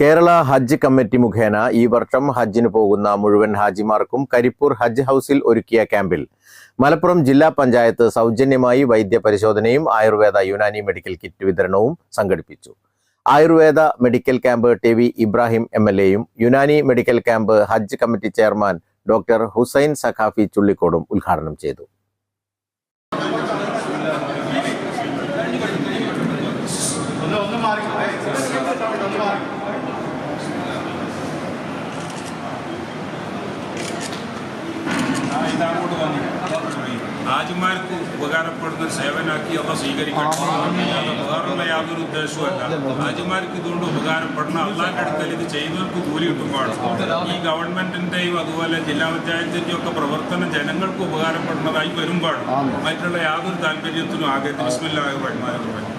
Kerala Hajj committee മുഖേന ഈ വർഷം ഹജ്ജിന് പോകുന്ന മുഴുവൻ ഹാജിമാർക്കും കരിപ്പൂർ ഹജ്ജ് ഹൌസിൽ ഒരുക്കിയ ക്യാമ്പിൽ മലപ്പുറം ജില്ലാ പഞ്ചായത്ത് സൗജന്യമായി വൈദ്യ പരിശോധനയും ആയുർവേദ യുനാനി മെഡിക്കൽ കിറ്റ് വിതരണവും സംഘടിപ്പിച്ചു. Ayurveda medical camp T V Ibrahim M L എയും Unani medical camp Hajj committee chairman doctor Hussain Sakhafi ചുള്ളിക്കോടും ഉദ്ഘാടനം ചെയ്തു. ഇതങ്ങോട്ട് വന്നു. ഹാജിമാർക്ക് ഉപകാരപ്പെടുന്ന സേവനാക്കി അവ സ്വീകരിക്കണം വേറുള്ള യാതൊരു ഉദ്ദേശവുമല്ല. ഹാജിമാർക്ക് ഇതുകൊണ്ട് ഉപകാരപ്പെടണം. അള്ളാന്റെ അടുക്കൽ ഇത് ചെയ്യുന്നവർക്ക് കൂലി കിട്ടും പാടും. ഈ ഗവൺമെന്റിന്റെയും അതുപോലെ ജില്ലാ പഞ്ചായത്തിന്റെയും ഒക്കെ പ്രവർത്തനം ജനങ്ങൾക്ക് ഉപകാരപ്പെടുന്നതായി വരുമ്പോൾ മറ്റുള്ള യാതൊരു താല്പര്യത്തിനും ആകെ ബിസ്മില്ലാഹി റഹ്മാനിർ റഹീം.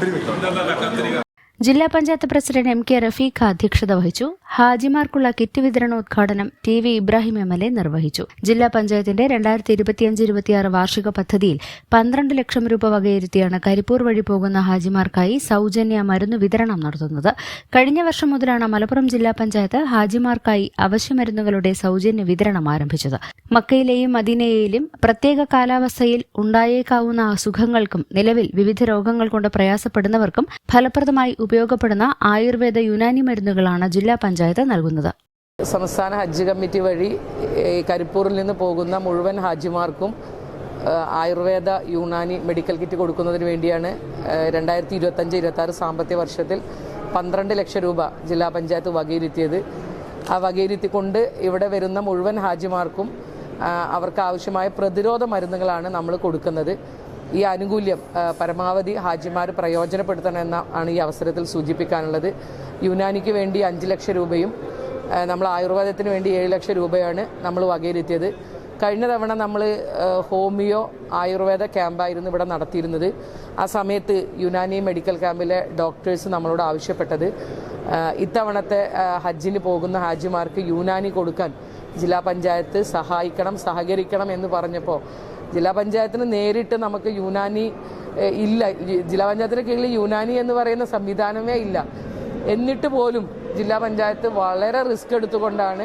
テレビが。ജില്ലാ panchayat president M K Rafeeq അധ്യക്ഷത വഹിച്ചു. ഹാജിമാർക്കുള്ള കിറ്റ് വിതരണോദ്ഘാടനം T V Ibrahim M L A നിർവഹിച്ചു. ജില്ലാ പഞ്ചായത്തിന്റെ രണ്ടായിരത്തി ഇരുപത്തിയഞ്ച് ഇരുപത്തിയാറ് വാർഷിക പദ്ധതിയിൽ പന്ത്രണ്ട് ലക്ഷം രൂപ വകയിരുത്തിയാണ് കരിപ്പൂർ വഴി പോകുന്ന ഹാജിമാർക്കായി സൗജന്യ മരുന്ന് വിതരണം നടത്തുന്നത്. കഴിഞ്ഞ വർഷം മുതലാണ് മലപ്പുറം ജില്ലാ പഞ്ചായത്ത് ഹാജിമാർക്കായി അവശ്യമരുന്നുകളുടെ സൗജന്യ വിതരണം ആരംഭിച്ചത്. മക്കയിലെയും മദീനയിലും പ്രത്യേക കാലാവസ്ഥയിൽ ഉണ്ടായേക്കാവുന്ന അസുഖങ്ങൾക്കും നിലവിൽ വിവിധ രോഗങ്ങൾ കൊണ്ട് പ്രയാസപ്പെടുന്നവർക്കും ഫലപ്രദമായി ഉപയോഗപ്പെടുന്ന ആയുർവേദ യുനാനി മരുന്നുകളാണ് ജില്ലാ പഞ്ചായത്ത് നൽകുന്നത്. സംസ്ഥാന ഹജ്ജ് കമ്മിറ്റി വഴി കരിപ്പൂരിൽ നിന്ന് പോകുന്ന മുഴുവൻ ഹാജിമാർക്കും ആയുർവേദ യുനാനി മെഡിക്കൽ കിറ്റ് കൊടുക്കുന്നതിന് വേണ്ടിയാണ് രണ്ടായിരത്തി ഇരുപത്തഞ്ച് ഇരുപത്തി സാമ്പത്തിക വർഷത്തിൽ പന്ത്രണ്ട് ലക്ഷം രൂപ ജില്ലാ പഞ്ചായത്ത് വകയിരുത്തിയത്. ആ വകയിരുത്തിക്കൊണ്ട് ഇവിടെ വരുന്ന മുഴുവൻ ഹാജിമാർക്കും അവർക്ക് ആവശ്യമായ പ്രതിരോധ മരുന്നുകളാണ് നമ്മൾ കൊടുക്കുന്നത്. ഈ ആനുകൂല്യം പരമാവധി ഹാജിമാർ പ്രയോജനപ്പെടുത്തണമെന്ന ആണ് ഈ അവസരത്തിൽ സൂചിപ്പിക്കാനുള്ളത്. യുനാനിക്ക് വേണ്ടി അഞ്ച് ലക്ഷം രൂപയും നമ്മൾ ആയുർവേദത്തിന് വേണ്ടി ഏഴ് ലക്ഷം രൂപയാണ് നമ്മൾ വകയിരുത്തിയത്. കഴിഞ്ഞ തവണ നമ്മൾ ഹോമിയോ ആയുർവേദ ക്യാമ്പായിരുന്നു ഇവിടെ നടത്തിയിരുന്നത്. ആ സമയത്ത് യുനാനി മെഡിക്കൽ ക്യാമ്പിലെ ഡോക്ടേഴ്സ് നമ്മളോട് ആവശ്യപ്പെട്ടത്. ഇത്തവണത്തെ ഹജ്ജിന് പോകുന്ന ഹാജിമാർക്ക് യുനാനി കൊടുക്കാൻ ജില്ലാ പഞ്ചായത്ത് സഹായിക്കണം സഹകരിക്കണം എന്ന് പറഞ്ഞപ്പോൾ ജില്ലാ പഞ്ചായത്തിന് നേരിട്ട് നമുക്ക് യുനാനി ഇല്ല. ജില്ലാ പഞ്ചായത്തിന് കീഴിൽ യുനാനി എന്ന് പറയുന്ന സംവിധാനമേ ഇല്ല. എന്നിട്ട് പോലും ജില്ലാ പഞ്ചായത്ത് വളരെ റിസ്ക് എടുത്തുകൊണ്ടാണ്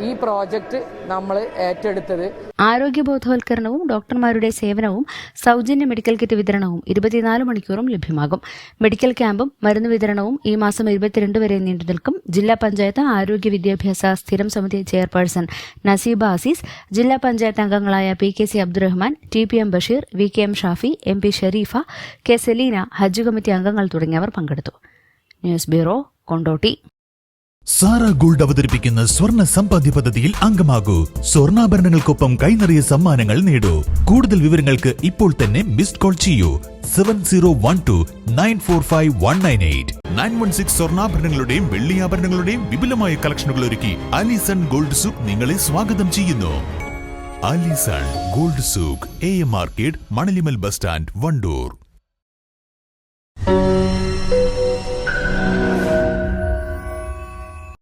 ഈ പ്രോജക്റ്റ് നമ്മൾ ഏറ്റെടുത്തത്. ആരോഗ്യ ബോധവൽക്കരണവും ഡോക്ടർമാരുടെ സേവനവും സൗജന്യ മെഡിക്കൽ കിറ്റ് വിതരണവും ഇരുപത്തിനാല് മണിക്കൂറും ലഭ്യമാകും. മെഡിക്കൽ ക്യാമ്പും മരുന്ന് വിതരണവും ഈ മാസം ഇരുപത്തിരണ്ട് വരെ നീണ്ടു നിൽക്കും. ജില്ലാ പഞ്ചായത്ത് ആരോഗ്യ വിദ്യാഭ്യാസ സ്ഥിരം സമിതി ചെയർപേഴ്സൺ നസീബ അസീസ് ജില്ലാ പഞ്ചായത്ത് അംഗങ്ങളായ P K C Abdurahman T P M Basheer V K M Shafi M P Sherifa K Selina Hajj committee അംഗങ്ങൾ തുടങ്ങിയവർ പങ്കെടുത്തു. News bureau Kondotty. Sara gold അവതരിപ്പിക്കുന്ന സ്വർണ സമ്പാദ്യ പദ്ധതിയിൽ അംഗമാകൂ. സ്വർണാഭരണങ്ങൾക്കൊപ്പം കൈനിറിയ സമ്മാനങ്ങൾ നേടൂ. കൂടുതൽ വിവരങ്ങൾക്ക് ഇപ്പോൾ തന്നെ മിസ്ഡ് കോൾ ചെയ്യൂ. Seven zero one two nine four five one nine eight. Nine one six സ്വർണാഭരണങ്ങളുടെയും വെള്ളിയാഭരണങ്ങളുടെയും വിപുലമായ കളക്ഷനുകൾ ഒരുക്കി അലിസൺ ഗോൾഡ് സൂക്ക് നിങ്ങളെ സ്വാഗതം ചെയ്യുന്നു. Alison gold souk A M market Manalimal bus stand Wandoor.